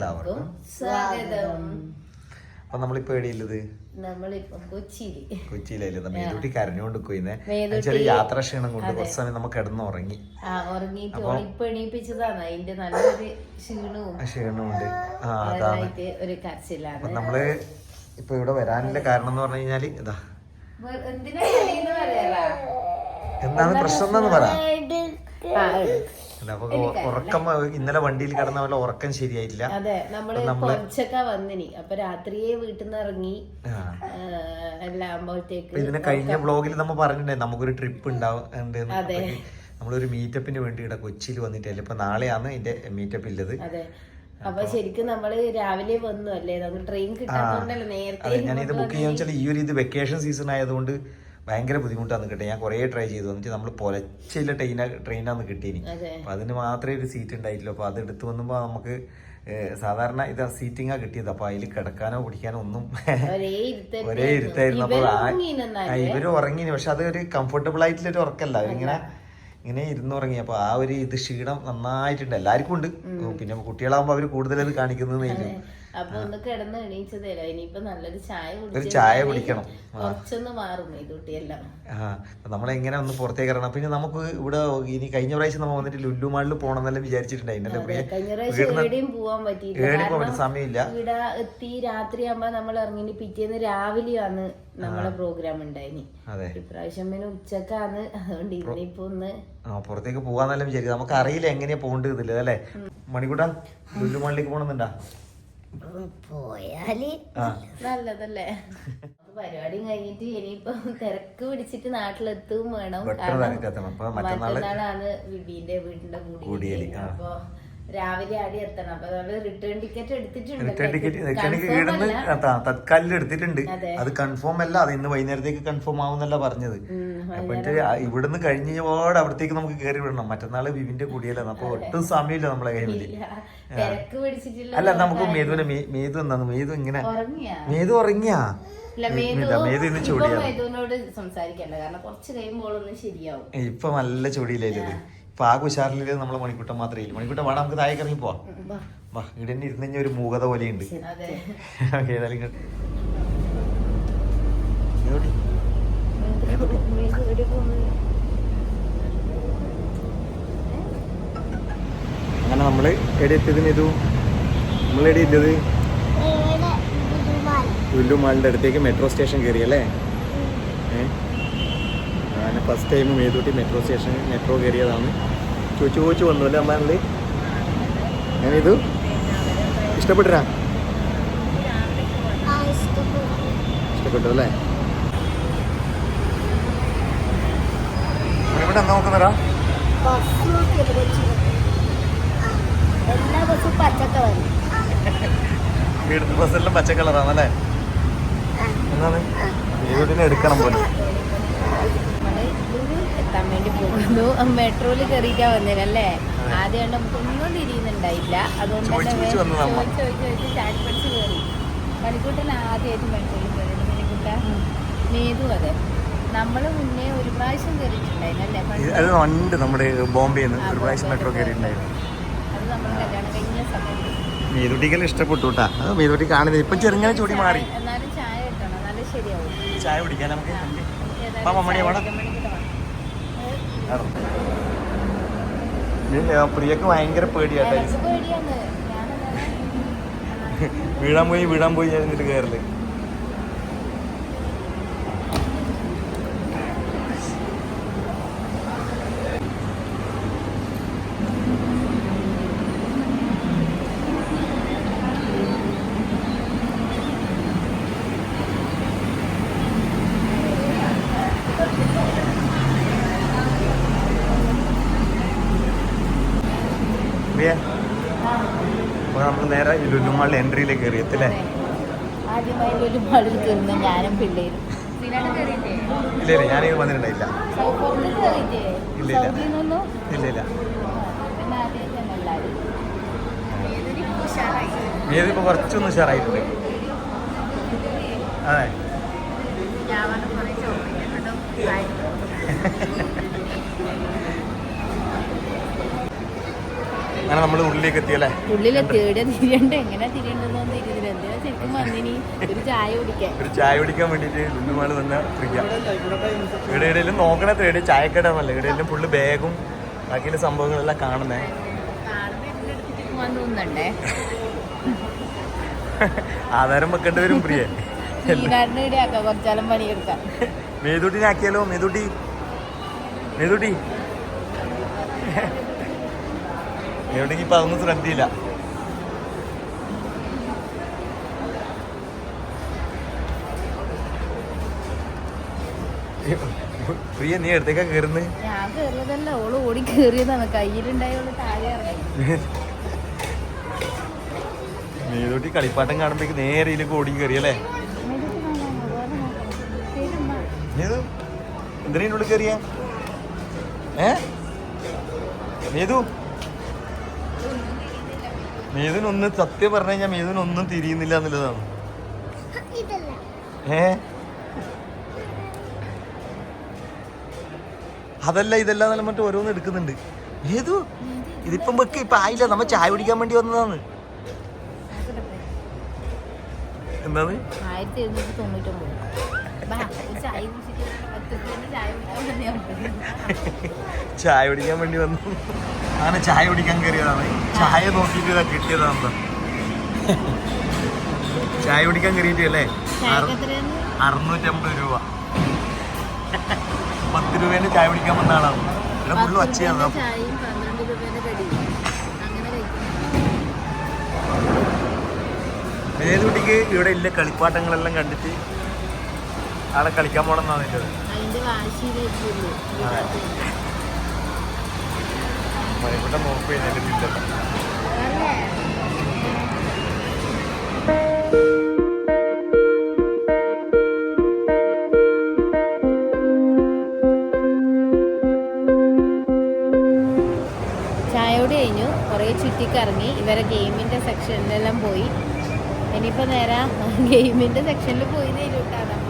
എല്ലാവർക്കും സ്വാഗതം. അപ്പൊ നമ്മളിപ്പോ എവിടെയുള്ളത് കൊച്ചിയിലല്ലേ മേതൂട്ടി കരഞ്ഞോണ്ട് പോയിന്നെ. ചെറിയ യാത്രാ ക്ഷീണം കൊണ്ട് കുറച്ച് സമയം നമുക്ക് കിടന്ന് ഉറങ്ങി ക്ഷീണമുണ്ട് ആ അതാണ്. അപ്പൊ നമ്മൾ ഇപ്പൊ ഇവിടെ വരാനുള്ള കാരണം എന്ന് പറഞ്ഞു കഴിഞ്ഞാൽ ഇതാ? എന്താണ് പ്രശ്നം എന്നാന്ന് പറയാ അപ്പൊ ഉറക്കം ഇന്നലെ വണ്ടിയിൽ കിടന്ന പോലെ ഉറക്കം ശരിയായില്ല അതെ നമ്മൾ കുറച്ചൊക്കെ വന്നിനി. അപ്പൊ രാത്രിയെ വീട്ടിൽ നിന്ന് ഇറങ്ങി എല്ലാം ആകുമ്പോഴത്തേക്ക് ഇതിനെ കഴിഞ്ഞ ബ്ലോഗിൽ നമ്മൾ പറഞ്ഞിട്ടുണ്ടായി നമുക്കൊരു ട്രിപ്പ് ഉണ്ടാവും നമ്മളൊരു മീറ്റപ്പിന് വേണ്ടി ഇവിടെ കൊച്ചിയിൽ വന്നിട്ടല്ലേ? ഇപ്പൊ നാളെയാണ് ഇതിന്റെ മീറ്റപ്പ് ഉള്ളത് അപ്പൊ ശരിക്കും നമ്മൾ രാവിലെ വന്നു അല്ലേ? നമുക്ക് ട്രെയിൻ കിട്ടാത്തോണ്ടല്ലോ നേരത്തെ ഇത് ബുക്ക് ചെയ്യാന്ന് വെച്ചാൽ ഈ ഒരു ഇത് വെക്കേഷൻ സീസൺ ആയതുകൊണ്ട് ഭയങ്കര ബുദ്ധിമുട്ടാന്ന് കിട്ടിയ ഞാൻ കുറേ ട്രൈ ചെയ്തു. എന്നിട്ട് നമ്മൾ പൊലച്ചില്ല ട്രെയിന ട്രെയിനാന്ന് കിട്ടിയിനി. അപ്പം അതിന് മാത്രമേ ഒരു സീറ്റ് ഉണ്ടായിട്ടില്ല അപ്പൊ അത് എടുത്തു വന്നുമ്പോൾ നമുക്ക് സാധാരണ ഇത് സീറ്റിംഗാ കിട്ടിയത്. അപ്പൊ അതിൽ കിടക്കാനോ പിടിക്കാനോ ഒന്നും ഒരേ ഇരുത്തായിരുന്നു. അപ്പൊ ഇവർ ഉറങ്ങിയിരുന്നാൽ ഇവർ ഉറങ്ങി പക്ഷെ അത് ഒരു കംഫർട്ടബിൾ ആയിട്ടുള്ള ഒരു ഉറക്കല്ല. ഇങ്ങനെ ഇങ്ങനെ ഇരുന്ന് ഉറങ്ങി. അപ്പൊ ആ ഒരു ഇത് ക്ഷീണം നന്നായിട്ടുണ്ട്. എല്ലാവർക്കും ഉണ്ട്. പിന്നെ കുട്ടികളാകുമ്പോ അവർ കൂടുതൽ അത് കാണിക്കുന്നതെന്ന് അപ്പൊ ഒന്ന് കിടന്ന് എണീച്ചതല്ലോ ഇനിയിപ്പോ നല്ലൊരു ചായ ഒരു ചായ കുടിക്കണം. കുറച്ചൊന്ന് മാറും ഇതുട്ടിയെല്ലാം നമ്മളെങ്ങനെ ഒന്ന് പുറത്തേക്ക് ഇറങ്ങണം. പിന്നെ നമുക്ക് ഇവിടെ ഇനി കഴിഞ്ഞ പ്രാവശ്യം നമ്മൾ വന്നിട്ട് ലുല്ലു മാളിൽ പോകണം എന്നെല്ലാം വിചാരിച്ചിട്ടുണ്ടായിരുന്നു കഴിഞ്ഞ പ്രാവശ്യം എവിടെയും പോവാൻ പറ്റിയില്ല. സമയമില്ല. ഇവിടെ എത്തി രാത്രി ആകുമ്പോ നമ്മൾ ഇറങ്ങി. പിറ്റേന്ന് രാവിലെയാണ് നമ്മളെ പ്രോഗ്രാം ഉണ്ടായിനി. അതെ. ഇപ്രാവശ്യം പിന്നെ ഉച്ചക്കാണ്. അതുകൊണ്ട് ഇന്നിപ്പോ ഒന്ന് പുറത്തേക്ക് പോകാന്നെല്ലാം വിചാരിക്കും നമുക്ക് അറിയില്ല എങ്ങനെയാ പോകേണ്ടത് ഇതില്ല അല്ലേ? മണിക്കൂട്ടാ ലുല്ലു മാളിലേക്ക് പോകണമെന്നുണ്ടാ പോയാൽ നല്ലതല്ലേ? പരിപാടി കഴിഞ്ഞിട്ട് ഇനിയിപ്പോ തിരക്ക് പിടിച്ചിട്ട് നാട്ടിലെത്തും വേണം. മറ്റന്നാളാണ് വിബീന്റെ വീടിന്റെ കൂടിയേരി അപ്പൊ രാവിലെ ആടി എത്തണം. അപ്പൊ റിട്ടേൺ ടിക്കറ്റ് എടുത്തിട്ടുണ്ട്. റിട്ടേൺ ടിക്കറ്റ് റിട്ടേൺ ഇടുന്ന് തത്കാലിൽ എടുത്തിട്ടുണ്ട്. അത്. കൺഫേം അല്ല അത് ഇന്ന് വൈകുന്നേരത്തേക്ക് കൺഫേം ആവുന്നല്ല പറഞ്ഞത്. അപ്പൊ ഇവിടുന്ന് കഴിഞ്ഞ ഒരുപാട് അവിടത്തേക്ക് നമുക്ക് കയറി വിടണം. മറ്റന്നാൾ വിവിന്റെ കുടിയലാണ് അപ്പൊ ഒട്ടും സമയമില്ല നമ്മളെ കയ്യിൽ. അല്ല നമുക്ക് മേതുവിനെ മേതു എന്താണ് മേതു ഇങ്ങനെ മേതു ഉറങ്ങിയാ? ഇപ്പൊ നല്ല ചൊടിയിലായത് ഇപ്പൊ ആ കുശാറിൽ നമ്മളെ മണിക്കൂട്ടം മാത്രമേ ഇല്ല. മണിക്കൂട്ടം വേണം നമുക്ക് താഴേക്ക് ഇറങ്ങി പോവാം. വാ. വാ ഇവിടെ തന്നെ ഇരുന്ന് കഴിഞ്ഞാൽ ഒരു മൂകത പോലെയുണ്ട്. ഓക്കേ, ഏതായാലും? അങ്ങനെ നമ്മൾ എവിടെ എത്തിയതിന് ഇതു നമ്മൾ എവിടെ ഇല്ലത് ലുല്ലു അടുത്തേക്ക് മെട്രോ സ്റ്റേഷൻ കയറി അല്ലേ ഞാൻ ഫസ്റ്റ് ടൈം മേതൂട്ടി മെട്രോ സ്റ്റേഷൻ മെട്രോ കയറിയതാണ്. ചോദിച്ചു ചോദിച്ചു വന്നു അല്ലേ അമ്മ ഞാൻ ഇത്? ഇഷ്ടപ്പെട്ടിരാ ഇഷ്ടപ്പെട്ടു. അല്ലേ? ഇവിടെ എന്താ നോക്കുന്നതാ എല്ലാ ബസ്സും ബസ്സെല്ലാം പച്ച കളറാണല്ലേ എന്താണ്? മേതൂട്ടിനെ എടുക്കണം പോലെ. മെട്രോയിൽ കയറിയിട്ടാ വന്നേരല്ലേ ആദ്യം നമുക്കൊന്നും തിരിയുന്നുണ്ടായില്ല. അതുകൊണ്ട് ചോദിച്ച് തന്നെ ചോദിച്ചു വന്നതാ അമ്മ. ചോദിച്ച് ചോദിച്ച് ചോദിച്ച് ചാടി പഠിച്ച് കയറി മണിക്കൂട്ടൻ ആദ്യമായിട്ട് മെട്രോയിൽ കയറിയത് മണിക്കൂട്ട? മേതു അതെ. നമ്മൾ മുന്നേ ഒരു പ്രാവശ്യം ഇത് നമ്മുടെ ബോംബെയിൽ ഒരു പ്രാവശ്യം മെട്രോ കയറിയിട്ടുണ്ടായിരുന്നു അത് നമ്മൾ കല്യാണം കഴിഞ്ഞ സമയത്ത്. മേതുട്ടിക്കെല്ലാം ഇഷ്ടപ്പെട്ടു കേട്ടാ അത് മേതുട്ടി കാണുന്നത്. ഇപ്പൊ ചെറുങ്ങനെ ചൂടി മാറി. എന്നാലും ചായ കിട്ടണം. നല്ല ശരിയാവും. ചായ കുടിക്കാൻ നമുക്ക് മണിയാ വേണം പ്രിയക്ക് ഭയങ്കര പേടിയാട്ടെ. വീഴാൻ പോയി വീഴാൻ പോയി എന്നിട്ട് കയറൽ പ്രിയ അപ്പൊ നമ്മൾ നേരെ ലുലുമാളിൽ എൻട്രിയിലേക്ക് കയറി എത്തില്ലേ ആദ്യമായി കയറുന്ന ഞാനും പിള്ളേരും. ഇല്ല ഇല്ല ഞാനിത് വന്നിട്ടുണ്ടായില്ല. ഇല്ല, ഇല്ല. ഇല്ല ഇല്ല. പിന്നെ ആദ്യം തന്നെ എല്ലാവരും ഏതൊരു ഉഷാറായി. മേതു ഇപ്പൊ കുറച്ചൊന്ന് ഉഷാറായിട്ടുണ്ട്. അതെ ഞാൻ വന്ന് കുറേ ചോദിക്കുന്നുണ്ടോ അങ്ങനെ നമ്മൾ ഉള്ളിലേക്ക് എത്തിയല്ലേ ഉള്ളിലെത്തി. എവിടെ തിരിയണ്ട? എങ്ങനെ തിരിയണ്ടെന്നൊന്നും ഇരുന്നില്ല എന്തിനാ ശരിക്കും വന്നിനി? ഒരു ചായ കുടിക്കാൻ. ഒരു ചായ കുടിക്കാൻ വേണ്ടിയിട്ട് ലുല്ലുമാൾ തന്നെ ഫ്രീയാ ഇവിടെ എവിടെയെങ്കിലും നോക്കണ തേടി. ചായക്കടന്നല്ല ഇവിടെയെല്ലാം ഫുള്ള് ബാഗും ബാക്കിയുള്ള സംഭവങ്ങളെല്ലാം കാണുന്നേ. ആധാരം വെക്കേണ്ടി വരും പ്രിയ. മേതുട്ടിനാക്കിയാലോ മേതൂട്ടി. മേതൂട്ടി. മേതൂട്ടിക്ക് ഇപ്പൊ അതൊന്നും ശ്രദ്ധയില്ല. പ്രിയ നീ എടുത്തേക്കാ കയറുന്നത് ഞാൻ കയറിയതല്ല ഓൾ ഓടി കയറിയതാണ് താഴെ മേതൂട്ടി കളിപ്പാട്ടം കാണുമ്പോഴേക്ക് നേരെ ഇതിലേക്ക് ഓടി കയറിയല്ലേ എന്തിനുള്ളിൽ കയറിയ ഏ? മേതു മേതുനൊന്ന് സത്യം പറഞ്ഞു കഴിഞ്ഞാൽ മീതിനൊന്നും തിരിയുന്നില്ല എന്നുള്ളതാണ്. ഏ? അതല്ല ഇതല്ല എന്നല്ല മറ്റു ഓരോന്ന് എടുക്കുന്നുണ്ട്. ഏതു? ഇതിപ്പം വെക്ക് ഇപ്പൊ ആയില്ല നമ്മ ചായ കുടിക്കാൻ വേണ്ടി വന്നതാണ്. എന്താണ് ആയിരത്തി എഴുന്നൂറ്റി തൊണ്ണൂറ്റൊമ്പത്. ചായ കുടിക്കാൻ വേണ്ടി വന്നു. അങ്ങനെ ചായ കുടിക്കാൻ കയറിയതാണ്. ചായ നോക്കിയിട്ട് ഇതാ കിട്ടിയതാണ് ചായ കുടിക്കാൻ കയറിയിട്ട് അല്ലേ? ചായക്ക് എത്രയാണ്? അറുന്നൂറ്റമ്പത് രൂപ. പത്ത് രൂപേന്റെ ചായ കുടിക്കാൻ വന്ന ആളാണ്. ഇവിടെ ഫുള്ള് ഏത് കുട്ടിക്ക് ഇവിടെ ഇല്ല കളിപ്പാട്ടങ്ങളെല്ലാം കണ്ടിട്ട് ആളെ കളിക്കാൻ പോണെന്നാണ് എന്റെ നോക്കി കഴിഞ്ഞിട്ടില്ല ചായയോട് കഴിഞ്ഞു. കുറേ ചുറ്റിക്കറങ്ങി. ഇവരെ ഗെയിമിന്റെ സെക്ഷനിലെല്ലാം പോയി. ഇനിയിപ്പോ നേരെ ഗെയിമിന്റെ സെക്ഷനിൽ പോയി നേരിട്ടാണ് നമ്മൾ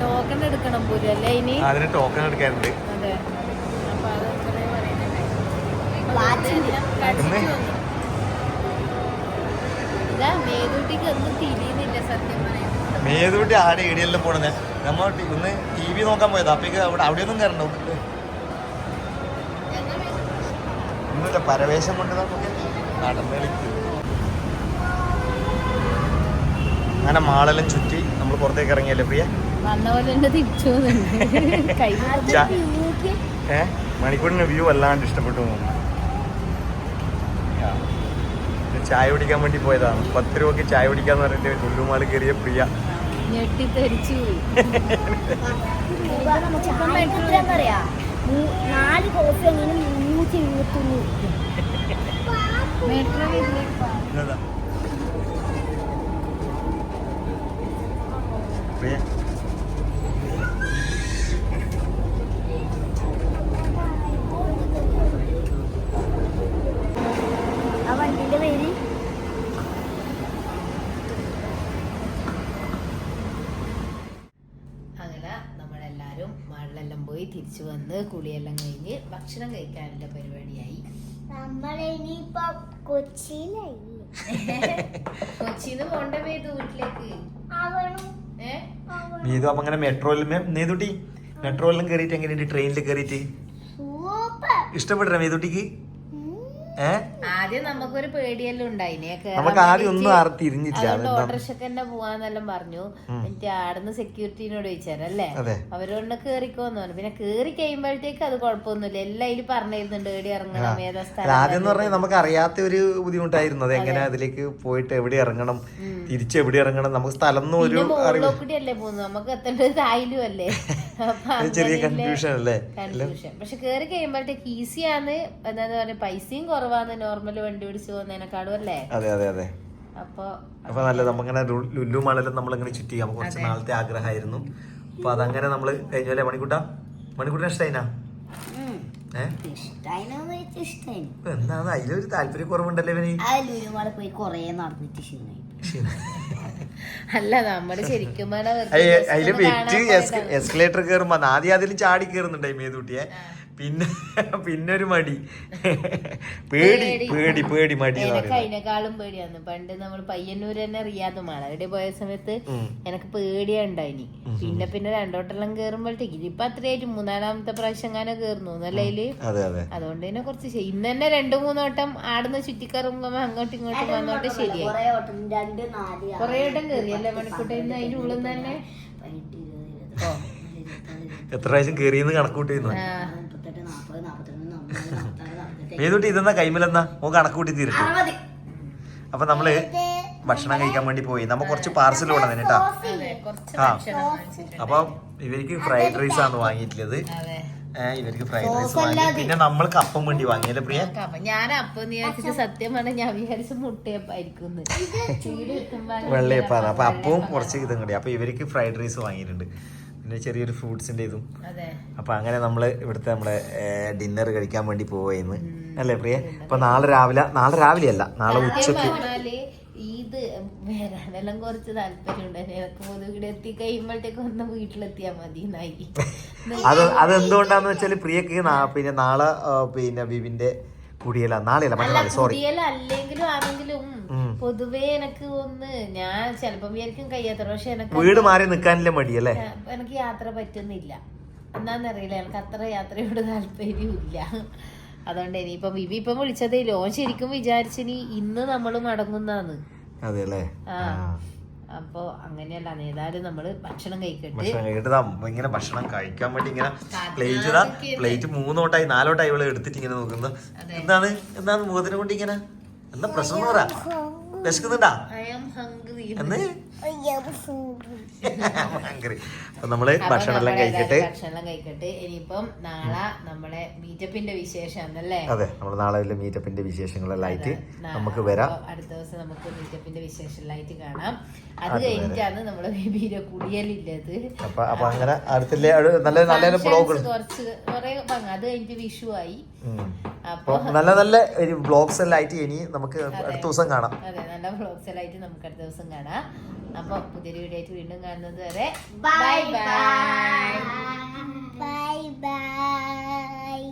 ടോക്കൺ എടുക്കണം പോലും അല്ലേ ഇനി? അതിന് ടോക്കൺ എടുക്കാറുണ്ട് അതെ. അപ്പൊ അത് കുറേ ഒന്നും മേതുകുട്ടി ആടെ ഏടിയെല്ലാം പോണത് നമ്മൾ ഇന്ന് ടി വി നോക്കാൻ പോയത്. അപ്പേക്ക് അവിടെ അവിടെയൊന്നും കയറണ്ട ഒന്നുമില്ല പരവേശം കൊണ്ട് നമുക്ക് നടന്ന് കളിക്കും അങ്ങനെ മാളെല്ലാം ചുറ്റി നമ്മൾ പുറത്തേക്ക് ഇറങ്ങിയല്ലേ പ്രിയ? വന്ന പോലെ തന്നെ തിരിച്ചു പോകുന്നുണ്ട്. കൈ ചാ- ഏ? മണിക്കൂറിന് വ്യൂ അല്ലാണ്ട് ഇഷ്ടപ്പെട്ടു ചായ കുടിക്കാൻ വേണ്ടി പോയതാണ്. പത്ത് രൂപക്ക് ചായ കുടിക്കാന്ന് പറഞ്ഞിട്ട് ലുല്ലുമാൾ കയറിയ പ്രിയ. ഞെട്ടിത്തരിച്ചു നാല് കോഫി അങ്ങനെ മുന്നൂറ്റി എഴുപത്തൊന്ന്. പ്രിയ ആ വണ്ടിന്റെ പേര് അങ്ങനെ നമ്മളെല്ലാരും മഴലെല്ലാം പോയി തിരിച്ചു വന്ന് കുളിയെല്ലാം കഴിഞ്ഞ് ഭക്ഷണം കഴിക്കാനുള്ള പരിപാടിയായി. കൊച്ചിന്ന് പോണ്ട പേര് വീട്ടിലേക്ക്? നീതു അപ്പൊ അങ്ങനെ മെട്രോയിൽ നീതുട്ടി മെട്രോയിലും കയറിയിട്ട് എങ്ങനെയുണ്ട് ട്രെയിനിൽ കയറിയിട്ട് സൂപ്പർ. ഇഷ്ടപ്പെട്ടില്ല മേതുട്ടിക്ക്? ആദ്യം നമുക്കൊരു പേടിയെല്ലാം ഉണ്ടായിനെ നമുക്ക് ആദ്യം ഒന്നും തിരിഞ്ഞില്ല അതുകൊണ്ട് അതെന്താ ഓട്ടോറിക്ഷക്ക് തന്നെ പോവാന്നെല്ലാം പറഞ്ഞു. എന്നിട്ട് ആടുന്ന് സെക്യൂരിറ്റിനോട് ചോദിച്ചാരല്ലേ അവരോട് കേറിക്കോന്ന് പറഞ്ഞു. പിന്നെ കേറി കഴിയുമ്പോഴത്തേക്ക് അത് കുഴപ്പമൊന്നുമില്ല. എല്ലാം അതിൽ പറഞ്ഞിരുന്നുണ്ട്. ഏടി ഇറങ്ങണം ഏതാ സ്ഥലം ആദ്യം പറഞ്ഞാൽ നമുക്ക് അറിയാത്ത ഒരു ബുദ്ധിമുട്ടായിരുന്നു. അത് എങ്ങനെ അതിലേക്ക് പോയിട്ട് എവിടെ ഇറങ്ങണം തിരിച്ച് എവിടെ ഇറങ്ങണം നമുക്ക് സ്ഥലം ഒരു അല്ലേ പോകുന്നത്? നമുക്ക് എത്തേണ്ടത് തായിലും അല്ലേ? ചെറിയ കൺഫ്യൂഷൻ അല്ലേ? കൺഫ്യൂഷൻ പക്ഷെ കേറി കഴിയുമ്പോഴത്തേക്ക് ഈസിയാണ് എന്താ പറയാ പൈസയും കുറവാണ് നോർമൽ വണ്ടി പിടിച്ച് പോകുന്നതിനെക്കാളും അല്ലേ? അതെ അതെ അതെ. അപ്പൊ അപ്പൊ നല്ല നമ്മങ്ങനെ ലുല്ലു മണലും നമ്മളിങ്ങനെ ചുറ്റി. നമുക്ക് കുറച്ച് നാളത്തെ ആഗ്രഹമായിരുന്നു. അപ്പൊ അതങ്ങനെ നമ്മൾ കഴിഞ്ഞല്ലേ മണിക്കൂട്ട? മണിക്കൂട്ടിന് ഇഷ്ടായിനാ? എന്താണ് അതിലൊരു താല്പര്യ കുറവുണ്ടല്ലോ അല്ല നമ്മൾ ശരിക്കും അതിൽ വെറ്റ് എസ്കലേറ്റർ കയറുമ്പോ ആദ്യം അതിലും ചാടി കേറുന്നുണ്ടായി മേതൂട്ടിയെ പിന്നെ പിന്നെ ഒരു മടി. പേടി പേടി. പേടി മടി എനിക്ക് അതിനേക്കാളും പേടിയാന്ന് പണ്ട് നമ്മൾ പയ്യന്നൂർ തന്നെ റിയാദ് മാളവിടെ പോയ സമയത്ത് എനിക്ക് എനക്ക് പേടിയാ ഉണ്ടായിനി. പിന്നെ പിന്നെ രണ്ടോട്ടെല്ലാം കേറുമ്പോഴത്തേക്ക് ഇതിപ്പോ അത്രയായിട്ട് മൂന്നാലാമത്തെ പ്രാവശ്യം അങ്ങനെ കേറുന്നു എന്നല്ലേ അതെ അതെ. അതുകൊണ്ട് തന്നെ കുറച്ച് ശരി. ഇന്ന് തന്നെ രണ്ടു മൂന്നോട്ടം ആടുന്ന ചുറ്റിക്കറങ്ങുമ്പോ അങ്ങോട്ടും ഇങ്ങോട്ടും വന്നോട്ടെ ശരിയായി. കൊറേ ഓട്ടം കൊറേ കയറി അല്ലേ മണിക്കൂട്ടെ? ഇന്ന് അതിന്റെ ഉള്ളിൽ നിന്ന് തന്നെ എത്ര പ്രാവശ്യം കയറിയെന്ന് കണക്കൂട്ടി ആ, മുപ്പത്തെട്ട് നാപ്പത് ഏതുട്ടി ഇതെന്നാ കൈമലെന്നാ ഓ കണക്കൂട്ടി തീരട്ടെ. അറുപത് അപ്പൊ നമ്മൾ ഭക്ഷണം കഴിക്കാൻ വേണ്ടി പോയി. നമ്മ കുറച്ച് പാർസൽ കൊണ്ടുവന്നു കേട്ടാ അതെ കുറച്ച് ആ. അപ്പൊ ഇവർക്ക് ഫ്രൈഡ് റൈസ് ആണ് വാങ്ങിയിട്ടുള്ളത്. അതെ. ഇവർക്ക് ഫ്രൈഡ് റൈസ് വാങ്ങി. പിന്നെ നമ്മൾ കപ്പം വേണ്ടി വാങ്ങിയല്ലേ പ്രിയ? ഞാൻ അപ്പൊ വിചാരിച്ചിട്ട് സത്യം പറഞ്ഞ ഞാൻ വിചാരിച്ച മുട്ടയപ്പായിരിക്കും വെള്ളയപ്പാണ്. അപ്പൊ അപ്പവും കുറച്ച് ഇതും കൂടി. അപ്പൊ ഇവർക്ക് ഫ്രൈഡ് റൈസ് വാങ്ങിയിട്ടുണ്ട്. പിന്നെ ചെറിയൊരു ഫ്രൂട്ട്സിന്റെ ഇതും. അപ്പൊ അങ്ങനെ നമ്മൾ ഇവിടുത്തെ നമ്മളെ ഡിന്നർ കഴിക്കാൻ വേണ്ടി പോവായിരുന്നു. അല്ലേ പ്രിയ? അപ്പൊ നാളെ രാവിലെ നാളെ രാവിലെ അല്ല നാളെ ഉച്ചയ്ക്ക്. ഇത് വരാനെല്ലാം കുറച്ച് താല്പര്യമുണ്ട്. എനിക്ക് ഇവിടെ എത്തി കഴിയുമ്പോഴത്തേക്ക് ഒന്ന് വീട്ടിലെത്തിയാ മതി നായി അത് അതെന്തുകൊണ്ടാന്ന് വെച്ചാൽ പ്രിയക്ക് പിന്നെ നാളെ പിന്നെ വിവിന്റെ കുടിയല നാളെയല്ല മറ്റന്നാൾ സോറി കുടിയല അല്ലെങ്കിലും ആണെങ്കിലും. പൊതുവേ എനിക്ക് ഒന്ന് ഞാൻ ചെലപ്പോ വിചാരിക്കും കഴിയാത്ത പക്ഷെ എനിക്ക് വീട് മാറി നിക്കാനല്ലേ മടിയല്ലേ? എനിക്ക് യാത്ര പറ്റുന്നില്ല. എന്താന്നറിയില്ല എനിക്ക് അത്ര യാത്രയോട് താല്പര്യമില്ല അതുകൊണ്ട് ഇനിയിപ്പം വിവി ഇപ്പം വിളിച്ചതേ ലോൺ ശരിക്കും വിചാരിച്ചിനി ഇന്ന് നമ്മൾ മടങ്ങുന്നാന്ന്. അതെ ആ. അപ്പൊ അങ്ങനെയല്ല ഏതായാലും നമ്മൾ ഭക്ഷണം കഴിക്കട്ടെ. ഇങ്ങനെ ഭക്ഷണം കഴിക്കാൻ വേണ്ടി ഇങ്ങനെ പ്ലേറ്റ് പ്ലേറ്റ് മൂന്നോട്ടായി നാലോട്ടായി ഇവിടെ എടുത്തിട്ട് ഇങ്ങനെ നോക്കുന്നു എന്താണ്? എന്താണ് മുഖത്തിനെ കൊണ്ട് ഇങ്ങനെ? എന്താ പ്രശ്നം പറ. വിശക്കുന്നുണ്ടാ? ഐ ആം ഹംഗ്രി എന്ന്? അപ്പൊ നമ്മൾ ഭക്ഷണം എല്ലാം കഴിച്ചിട്ട് ഭക്ഷണം കഴിക്കട്ടെ. ഇനിയിപ്പം നാളെ നമ്മളെ മീറ്റപ്പിന്റെ വിശേഷം എന്നല്ലേ അതെ നമ്മൾ നാളെ വലിയ മീറ്റപ്പിന്റെ വിശേഷങ്ങളെല്ലാം ആയിട്ട് നമുക്ക് വരാം. അടുത്ത ദിവസം നമുക്ക് മീറ്റപ്പിന്റെ വിശേഷങ്ങളായിട്ട് കാണാം. അത് കഴിഞ്ഞിട്ടാണ് നമ്മുടെ ബേബിയുടെ കുടിയലില്ലത് അപ്പൊ അപ്പൊ അങ്ങനെ അടുത്തില്ലേ നല്ല നല്ല ബ്ലോഗുകൾ കുറച്ച് കുറെ അത് കഴിഞ്ഞിട്ട് വിഷു ആയി. അപ്പൊ അപ്പൊ നല്ല നല്ല ബ്ലോഗ്സ് എല്ലാം ആയിട്ട് ഇനി നമുക്ക് അടുത്ത ദിവസം കാണാം. അതെ നല്ല ബ്ലോഗ്സ് എല്ലാം ആയിട്ട് നമുക്ക് അടുത്ത ദിവസം കാണാം. അപ്പൊ പുതിയൊരു വീഡിയോ ആയിട്ട് വീണ്ടും കാണുന്നത് വരെ ബൈ ബൈ ബൈ ബൈ